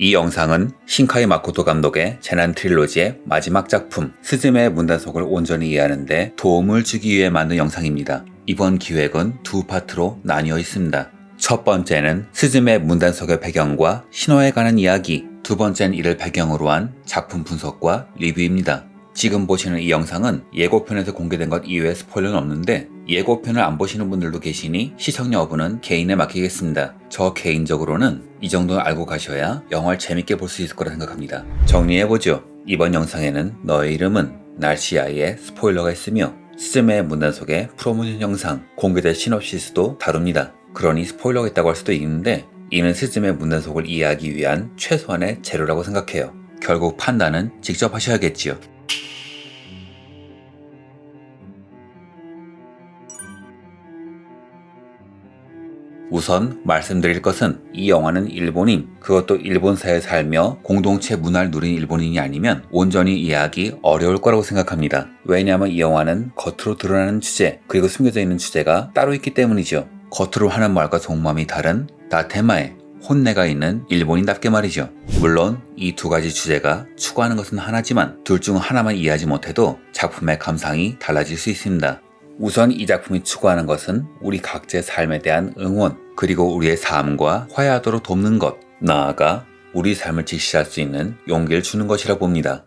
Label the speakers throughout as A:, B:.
A: 이 영상은 신카이 마코토 감독의 재난 트릴로지의 마지막 작품 스즈메의 문단속을 온전히 이해하는데 도움을 주기 위해 만든 영상입니다. 이번 기획은 두 파트로 나뉘어 있습니다. 첫 번째는 스즈메 문단속의 배경과 신화에 관한 이야기, 두 번째는 이를 배경으로 한 작품 분석과 리뷰입니다. 지금 보시는 이 영상은 예고편에서 공개된 것 이외에 스포일러는 없는데 예고편을 안 보시는 분들도 계시니 시청자 여부는 개인에 맡기겠습니다. 저 개인적으로는 이 정도는 알고 가셔야 영화를 재밌게 볼 수 있을 거라 생각합니다. 정리해보죠. 이번 영상에는 너의 이름은 날씨아이의 스포일러가 있으며 스즈메의 문단 속의 프로모션 영상, 공개된 시놉시스도 다룹니다. 그러니 스포일러가 있다고 할 수도 있는데 이는 스즈메 문단 속을 이해하기 위한 최소한의 재료라고 생각해요. 결국 판단은 직접 하셔야겠지요. 우선 말씀드릴 것은 이 영화는 일본인, 그것도 일본사에 살며 공동체 문화를 누린 일본인이 아니면 온전히 이해하기 어려울 거라고 생각합니다. 왜냐하면 이 영화는 겉으로 드러나는 주제, 그리고 숨겨져 있는 주제가 따로 있기 때문이죠. 겉으로 하는 말과 속마음이 다른 다테마에 혼내가 있는 일본인답게 말이죠. 물론 이 두 가지 주제가 추구하는 것은 하나지만 둘 중 하나만 이해하지 못해도 작품의 감상이 달라질 수 있습니다. 우선 이 작품이 추구하는 것은 우리 각자의 삶에 대한 응원, 그리고 우리의 삶과 화해하도록 돕는 것, 나아가 우리 삶을 직시할 수 있는 용기를 주는 것이라 봅니다.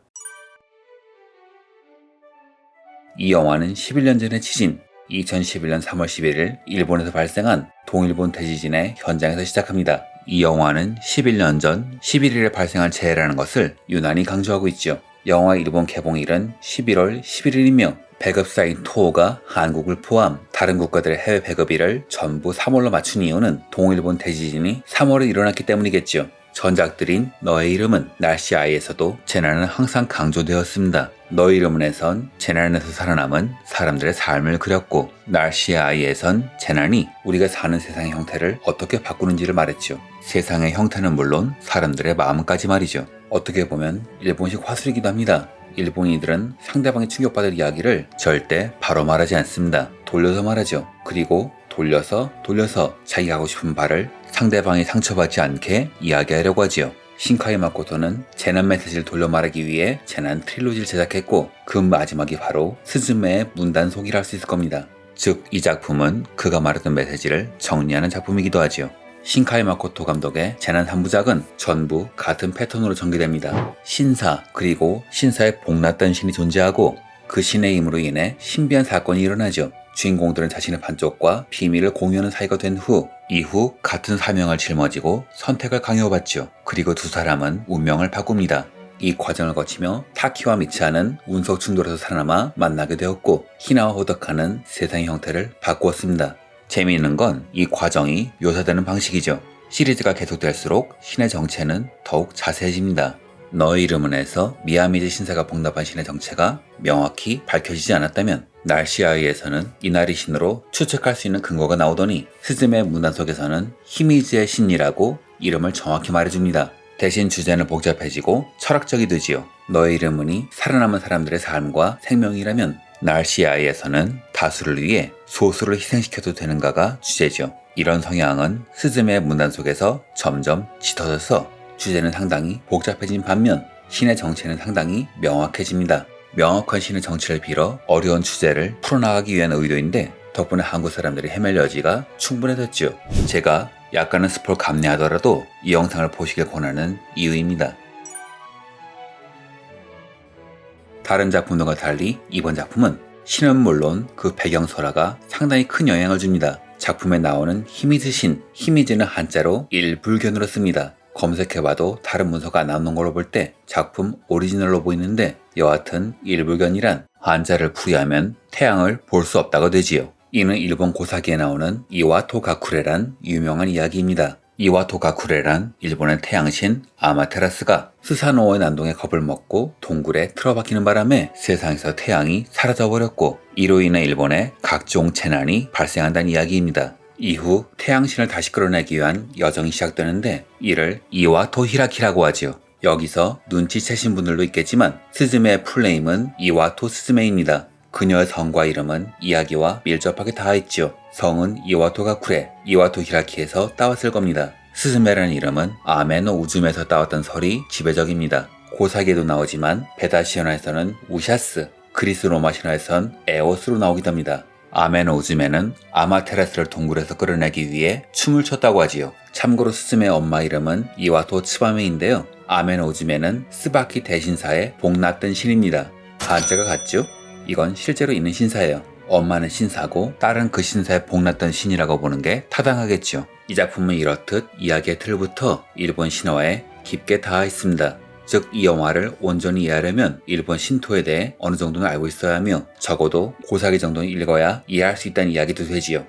A: 이 영화는 11년 전의 지진, 2011년 3월 11일 일본에서 발생한 동일본 대지진의 현장에서 시작합니다. 이 영화는 11년 전 11일에 발생한 재해라는 것을 유난히 강조하고 있죠. 영화 일본 개봉일은 11월 11일이며 배급사인 토호가 한국을 포함 다른 국가들의 해외 배급 일을 전부 3월로 맞춘 이유는 동일본 대지진이 3월에 일어났기 때문이겠죠. 전작들인 너의 이름은 날씨 아이에서도 재난은 항상 강조되었습니다. 너의 이름은에선 재난에서 살아남은 사람들의 삶을 그렸고 날씨 아이에선 재난이 우리가 사는 세상의 형태를 어떻게 바꾸는지를 말했죠. 세상의 형태는 물론 사람들의 마음까지 말이죠. 어떻게 보면 일본식 화술이기도 합니다. 일본인들은 상대방이 충격받을 이야기를 절대 바로 말하지 않습니다. 돌려서 말하죠. 그리고 돌려서 돌려서 자기가 하고 싶은 말을 상대방이 상처받지 않게 이야기하려고 하지요. 신카이 마코토는 재난 메시지를 돌려 말하기 위해 재난 트릴로지를 제작했고 그 마지막이 바로 스즈메의 문단속이라 할 수 있을 겁니다. 즉 이 작품은 그가 말했던 메시지를 정리하는 작품이기도 하지요. 신카이 마코토 감독의 재난 3부작은 전부 같은 패턴으로 전개됩니다. 신사, 그리고 신사에 복났던 신이 존재하고 그 신의 힘으로 인해 신비한 사건이 일어나죠. 주인공들은 자신의 반쪽과 비밀을 공유하는 사이가 된 후, 이후 같은 사명을 짊어지고 선택을 강요받죠. 그리고 두 사람은 운명을 바꿉니다. 이 과정을 거치며 타키와 미치아는 운석 충돌에서 살아남아 만나게 되었고 희나와 호덕하는 세상의 형태를 바꾸었습니다. 재미있는 건 이 과정이 묘사되는 방식이죠. 시리즈가 계속될수록 신의 정체는 더욱 자세해집니다. 너의 이름은에서 미야미즈 신사가 복납한 신의 정체가 명확히 밝혀지지 않았다면 날씨아이에서는 이나리 신으로 추측할 수 있는 근거가 나오더니 스즈메 문단 속에서는 히미즈의 신이라고 이름을 정확히 말해줍니다. 대신 주제는 복잡해지고 철학적이 되지요. 너의 이름은이 살아남은 사람들의 삶과 생명이라면 날씨아이에서는 다수를 위해 소수를 희생시켜도 되는가가 주제죠. 이런 성향은 스즈메의 문단 속에서 점점 짙어져서 주제는 상당히 복잡해진 반면 신의 정체는 상당히 명확해집니다. 명확한 신의 정체를 빌어 어려운 주제를 풀어나가기 위한 의도인데 덕분에 한국 사람들이 헤맬 여지가 충분해졌죠. 제가 약간은 스포를 감내하더라도 이 영상을 보시길 권하는 이유입니다. 다른 작품들과 달리 이번 작품은 신은 물론 그 배경설화가 상당히 큰 영향을 줍니다. 작품에 나오는 히미즈 신, 히미즈는 한자로 일불견으로 씁니다. 검색해봐도 다른 문서가 안 나오는 걸로 볼 때 작품 오리지널로 보이는데 여하튼 일불견이란 한자를 풀이하면 태양을 볼 수 없다고 되지요. 이는 일본 고사기에 나오는 이와토 가쿠레란 유명한 이야기입니다. 이와토 가쿠레란 일본의 태양신 아마테라스가 스사노오의 난동에 겁을 먹고 동굴에 틀어박히는 바람에 세상에서 태양이 사라져버렸고 이로 인해 일본에 각종 재난이 발생한다는 이야기입니다. 이후 태양신을 다시 끌어내기 위한 여정이 시작되는데 이를 이와토 히라키라고 하지요. 여기서 눈치채신 분들도 있겠지만 스즈메의 풀네임은 이와토 스즈메입니다. 그녀의 성과 이름은 이야기와 밀접하게 닿아있죠. 성은 이와토 가 쿠레, 이와토 히라키에서 따왔을 겁니다. 스즈메라는 이름은 아메노 우줌에서 따왔던 설이 지배적입니다. 고사기에도 나오지만 베다 시연화에서는 우샤스, 그리스 로마 신화에선 에오스로 나오기도 합니다. 아메노 우즈메는 아마테라스를 동굴에서 끌어내기 위해 춤을 췄다고 하지요. 참고로 스즈메의 엄마 이름은 이와토 츠바메인데요. 아메노 우즈메는 스바키 대신사의 복났던 신입니다. 한자가 같죠? 이건 실제로 있는 신사예요. 엄마는 신사고 딸은 그 신사에 복났던 신이라고 보는 게 타당하겠죠. 이 작품은 이렇듯 이야기의 틀부터 일본 신화에 깊게 닿아 있습니다. 즉, 이 영화를 온전히 이해하려면 일본 신토에 대해 어느 정도는 알고 있어야 하며 적어도 고사기 정도는 읽어야 이해할 수 있다는 이야기도 되지요.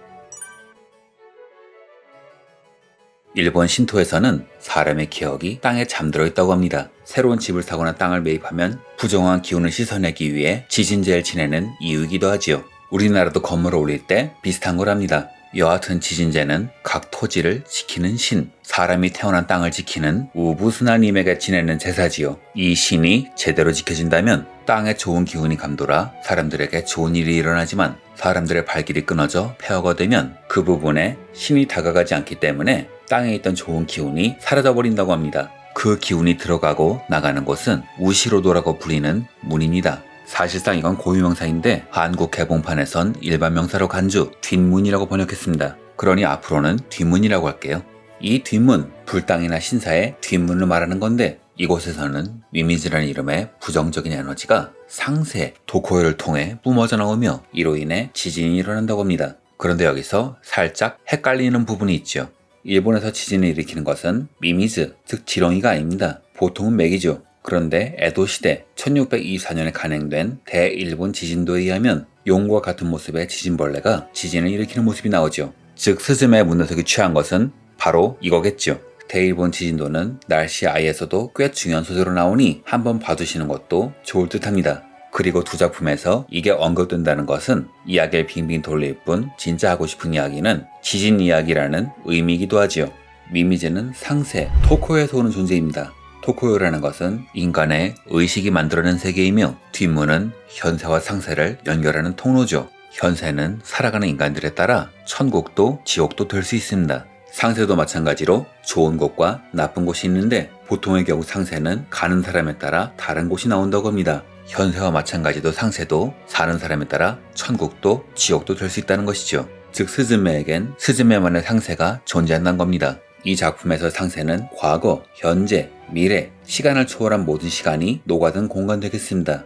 A: 일본 신토에서는 사람의 기억이 땅에 잠들어 있다고 합니다. 새로운 집을 사거나 땅을 매입하면 부정한 기운을 씻어내기 위해 지진제를 지내는 이유이기도 하지요. 우리나라도 건물을 올릴 때 비슷한 걸 합니다. 여하튼 지진제는 각 토지를 지키는 신, 사람이 태어난 땅을 지키는 우부스나님에게 지내는 제사지요. 이 신이 제대로 지켜진다면 땅에 좋은 기운이 감돌아 사람들에게 좋은 일이 일어나지만 사람들의 발길이 끊어져 폐허가 되면 그 부분에 신이 다가가지 않기 때문에 땅에 있던 좋은 기운이 사라져 버린다고 합니다. 그 기운이 들어가고 나가는 곳은 우시로도라고 불리는 문입니다. 사실상 이건 고유명사인데 한국 개봉판에선 일반 명사로 간주, 뒷문이라고 번역했습니다. 그러니 앞으로는 뒷문이라고 할게요. 이 뒷문, 불당이나 신사의 뒷문을 말하는 건데 이곳에서는 위미즈라는 이름의 부정적인 에너지가 상세, 도코요를 통해 뿜어져 나오며 이로 인해 지진이 일어난다고 합니다. 그런데 여기서 살짝 헷갈리는 부분이 있죠. 일본에서 지진을 일으키는 것은 미미즈, 즉 지렁이가 아닙니다. 보통은 맥이죠. 그런데 에도 시대 1624년에 간행된 대일본 지진도에 의하면 용과 같은 모습의 지진벌레가 지진을 일으키는 모습이 나오죠. 즉 스즈메의 문화석이 취한 것은 바로 이거겠죠. 대일본 지진도는 날씨 아이에서도 꽤 중요한 소재로 나오니 한번 봐두시는 것도 좋을 듯합니다. 그리고 두 작품에서 이게 언급된다는 것은 이야기를 빙빙 돌릴 뿐 진짜 하고 싶은 이야기는 지진 이야기라는 의미이기도 하지요. 미미즈는 상세, 토코에서 오는 존재입니다. 토코요라는 것은 인간의 의식이 만들어낸 세계이며 뒷문은 현세와 상세를 연결하는 통로죠. 현세는 살아가는 인간들에 따라 천국도 지옥도 될 수 있습니다. 상세도 마찬가지로 좋은 곳과 나쁜 곳이 있는데 보통의 경우 상세는 가는 사람에 따라 다른 곳이 나온다고 합니다. 현세와 마찬가지로 상세도 사는 사람에 따라 천국도 지옥도 될 수 있다는 것이죠. 즉 스즈메에겐 스즈메만의 상세가 존재한다는 겁니다. 이 작품에서 상세는 과거, 현재, 미래, 시간을 초월한 모든 시간이 녹아든 공간 되겠습니다.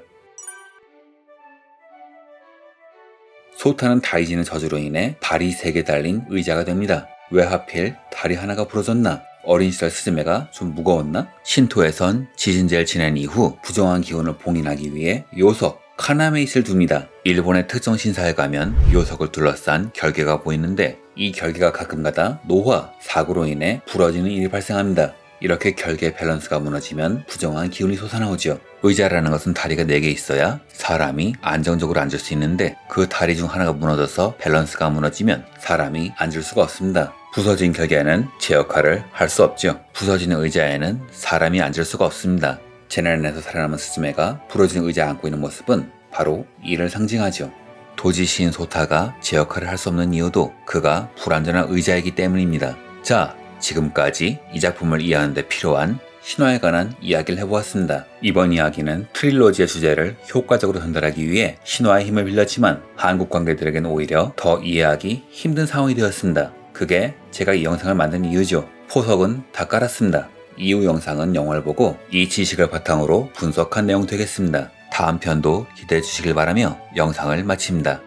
A: 소타는 다이진의 저주로 인해 발이 세 개 달린 의자가 됩니다. 왜 하필 다리 하나가 부러졌나? 어린 시절 스즈메가 좀 무거웠나? 신토에선 지진제를 지낸 이후 부정한 기운을 봉인하기 위해 요석, 카나메이스를 둡니다. 일본의 특정 신사에 가면 요석을 둘러싼 결계가 보이는데 이 결계가 가끔가다 노화, 사고로 인해 부러지는 일이 발생합니다. 이렇게 결계 밸런스가 무너지면 부정한 기운이 솟아나오죠. 의자라는 것은 다리가 4개 있어야 사람이 안정적으로 앉을 수 있는데 그 다리 중 하나가 무너져서 밸런스가 무너지면 사람이 앉을 수가 없습니다. 부서진 결계는 제 역할을 할 수 없죠. 부서지는 의자에는 사람이 앉을 수가 없습니다. 재난에서 살아남은 스즈메가 부러진 의자에 앉고 있는 모습은 바로 이를 상징하죠. 도지시인 소타가 제 역할을 할 수 없는 이유도 그가 불완전한 의자이기 때문입니다. 자, 지금까지 이 작품을 이해하는 데 필요한 신화에 관한 이야기를 해보았습니다. 이번 이야기는 트릴로지의 주제를 효과적으로 전달하기 위해 신화의 힘을 빌렸지만 한국 관객들에게는 오히려 더 이해하기 힘든 상황이 되었습니다. 그게 제가 이 영상을 만든 이유죠. 포석은 다 깔았습니다. 이후 영상은 영화를 보고 이 지식을 바탕으로 분석한 내용 되겠습니다. 다음 편도 기대해 주시길 바라며 영상을 마칩니다.